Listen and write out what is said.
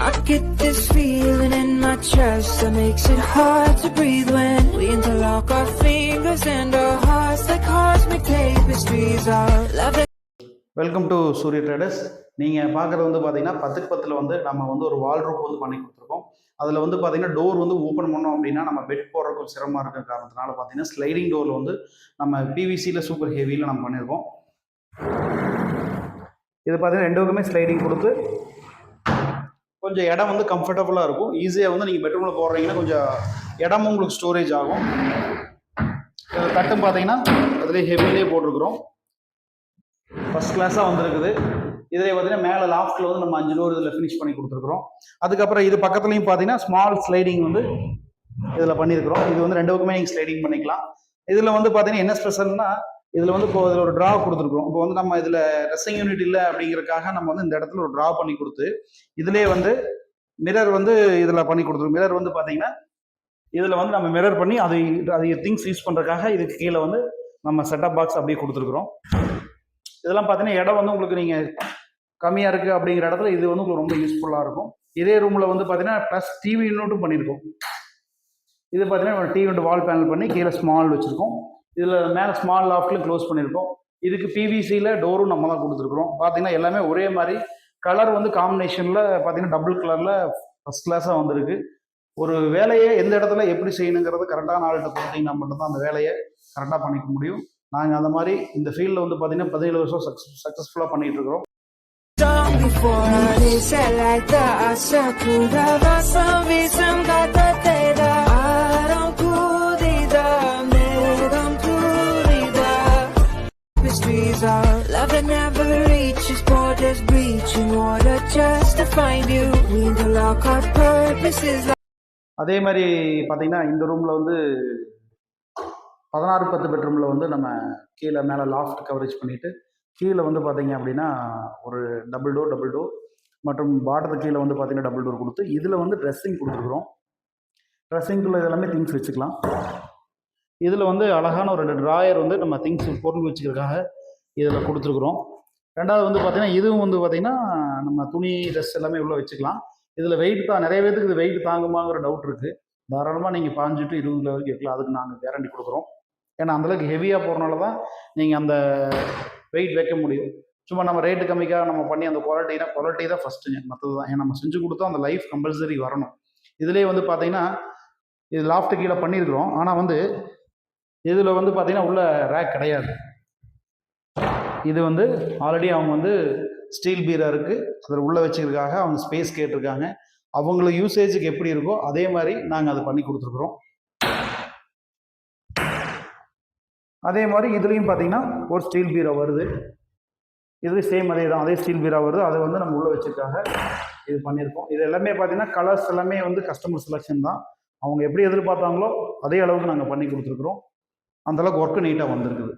I get this feeling in my chest that makes it hard to breathe when we interlock our fingers and our hearts like cosmic tapestries. Our love welcome to Suriya traders நீங்கள் பார்க்குறது வந்து பார்த்தீங்கன்னா பத்துக்கு பத்தில் வந்து நம்ம வந்து ஒரு வால் ரூப் வந்து பண்ணி கொடுத்துருக்கோம். அதில் வந்து பார்த்தீங்கன்னா டோர் வந்து ஓப்பன் பண்ணோம் அப்படின்னா நம்ம பெட் போடுறதுக்கு சிரமமாக இருக்கிற காரணத்தினால பார்த்தீங்கன்னா ஸ்லைடிங் டோரில் வந்து நம்ம பிவிசியில் சூப்பர் ஹெவியில் நம்ம பண்ணியிருக்கோம் இது பார்த்தீங்கன்னா ரெண்டுக்குமே ஸ்லைடிங் கொடுத்து கொஞ்சம் இடம் வந்து கம்ஃபர்டபுளாக இருக்கும். ஈஸியாக வந்து நீங்கள் பெட்ரூமில் போடுறீங்கன்னா கொஞ்சம் இடமும் உங்களுக்கு ஸ்டோரேஜ் ஆகும். தட்டும் பார்த்தீங்கன்னா அதிலே ஹெவிலே போட்டிருக்கிறோம். ஃபஸ்ட் கிளாஸாக வந்திருக்குது. இதில் பார்த்தீங்கன்னா மேலே லாஃப்ட்டில் வந்து நம்ம அஞ்சு டோர் இதில் ஃபினிஷ் பண்ணி கொடுத்துருக்குறோம். அதுக்கப்புறம் இது பக்கத்துலையும் பார்த்தீங்கன்னா ஸ்மால் ஸ்லைடிங் வந்து இதில் பண்ணியிருக்கிறோம். இது வந்து ரெண்டு பக்கமே நீங்கள் ஸ்லைடிங் பண்ணிக்கலாம். இதில் வந்து பார்த்தீங்கன்னா என்ன ஸ்பெஷல்னா இதில் வந்து இப்போ இதில் ஒரு ட்ரா கொடுத்துருக்கோம் இப்போ வந்து நம்ம இதில் ட்ரெஸ்ஸிங் யூனிட் இல்லை அப்படிங்கிறதுக்காக நம்ம வந்து இந்த இடத்துல ஒரு ட்ரா பண்ணி கொடுத்து இதிலே வந்து மிரர் வந்து இதில் பண்ணி கொடுத்துருக்கோம். மிரர் வந்து பார்த்தீங்கன்னா இதில் வந்து நம்ம மிரர் பண்ணி அதை அதை திங்ஸ் யூஸ் பண்ணுறதுக்காக இதுக்கு கீழே வந்து நம்ம செட்டப் பாக்ஸ் அப்படியே கொடுத்துருக்குறோம். இதெல்லாம் பார்த்தீங்கன்னா இடம் வந்து உங்களுக்கு நீங்கள் கம்மியாக இருக்குது அப்படிங்கிற இடத்துல இது வந்து உங்களுக்கு ரொம்ப யூஸ்ஃபுல்லாக இருக்கும். இதே ரூமில் வந்து பார்த்தீங்கன்னா ப்ளஸ் டிவி யூனிட்டும் பண்ணியிருக்கோம் இது பார்த்தீங்கன்னா டிவி யூனிட் வால் பேனல் பண்ணி கீழே ஸ்மால் வச்சுருக்கோம். இதில் மேலே ஸ்மால் லாஃப்ட்லையும் க்ளோஸ் பண்ணியிருக்கோம் இதுக்கு பிவிசியில் டோரும் நம்ம தான் கொடுத்துருக்குறோம். பார்த்தீங்கன்னா எல்லாமே ஒரே மாதிரி கலர் வந்து காம்பினேஷனில் பார்த்தீங்கன்னா டபுள் கலரில் ஃபஸ்ட் கிளாஸாக வந்திருக்கு. ஒரு வேலையை எந்த இடத்துல எப்படி செய்யணுங்கிறது கரெக்டான ஆள்கிட்ட கொடுத்தீங்கன்னா மட்டும்தான் அந்த வேலையை கரெக்டாக பண்ணிக்க முடியும். நாங்கள் அந்த மாதிரி இந்த ஃபீல்டில் வந்து பார்த்தீங்கன்னா பதினேழு வருஷம் சக்ஸஸ் சக்ஸஸ்ஃபுல்லாக பண்ணிகிட்டு இருக்கிறோம். Before. Like the days are love that never reaches borders, breaching water just to find you. We interlock our purposes. அதே மாதிரி பார்த்தீங்கன்னா இந்த ரூமில் வந்து பதினாறு பத்து பெட்ரூமில் வந்து நம்ம கீழே மேலே லாஃப்ட் கவரேஜ் பண்ணிவிட்டு கீழே வந்து பார்த்தீங்க அப்படின்னா ஒரு டபுள் டோர் டபுள் டோர் மற்றும் பாட்டத்துக்கு கீழே வந்து பார்த்தீங்கன்னா டபுள் டோர் கொடுத்து இதில் வந்து ட்ரெஸ்ஸிங் கொடுத்துருக்குறோம் ட்ரெஸ்ஸிங்குள்ள இதெல்லாமே திங்ஸ் வச்சுக்கலாம் இதில் வந்து அழகான ஒரு ரெண்டு ட்ராயர் வந்து நம்ம திங்ஸ் பொருள் வச்சுக்கிறதுக்காக இதில் கொடுத்துருக்குறோம். ரெண்டாவது வந்து பார்த்தீங்கன்னா இதுவும் வந்து பார்த்தீங்கன்னா நம்ம துணி ட்ரெஸ் எல்லாமே உள்ளே வச்சுக்கலாம். இதில் வெயிட் தான் நிறைய பேருக்கு இது வெயிட் தாங்குமாங்கிற டவுட் இருக்குது தாராளமாக நீங்கள் பாஞ்சு டு இருபது கிலோ வரைக்கும் வைக்கலாம் அதுக்கு நாங்கள் கேரண்டி கொடுக்குறோம். ஏன்னா அந்தளவுக்கு ஹெவியாக போகிறனால தான் நீங்கள் அந்த வெயிட் வைக்க முடியும். சும்மா நம்ம ரேட்டு கம்மிக்காக நம்ம பண்ணி அந்த குவாலிட்டினா குவாலிட்டி தான் ஃபஸ்ட்டுங்க மற்றது தான். ஏன்னா நம்ம செஞ்சு கொடுத்தா அந்த லைஃப் கம்பல்சரி வரணும். இதுலேயே வந்து பார்த்தீங்கன்னா இது லாஃப்ட் கீழே பண்ணியிருக்கிறோம். ஆனால் வந்து இதில் வந்து பார்த்தீங்கன்னா உள்ள ரேக் கிடையாது. இது வந்து ஆல்ரெடி அவங்க வந்து ஸ்டீல் பீரா இருக்குது அதில் உள்ளே வச்சுக்கிறதுக்காக அவங்க ஸ்பேஸ் கேட்டிருக்காங்க. அவங்கள யூசேஜுக்கு எப்படி இருக்கோ அதே மாதிரி நாங்கள் அதை பண்ணி கொடுத்துருக்குறோம். அதே மாதிரி இதுலேயும் பார்த்தீங்கன்னா ஒரு ஸ்டீல் பீரா வருது. இதுலேயும் சேம் அதே தான். அதே ஸ்டீல் பீரா வருது. அதை வந்து நம்ம உள்ளே வச்சிருக்காக இது பண்ணியிருக்கோம். இது எல்லாமே பார்த்தீங்கன்னா கலர்ஸ் எல்லாமே வந்து கஸ்டமர் செலெக்ஷன் தான். அவங்க எப்படி எதிர்பார்த்தாங்களோ அதே அளவுக்கு நாங்கள் பண்ணி கொடுத்துருக்குறோம். அந்தளவுக்கு ஒர்க்கு நீட்டாக வந்திருக்குது.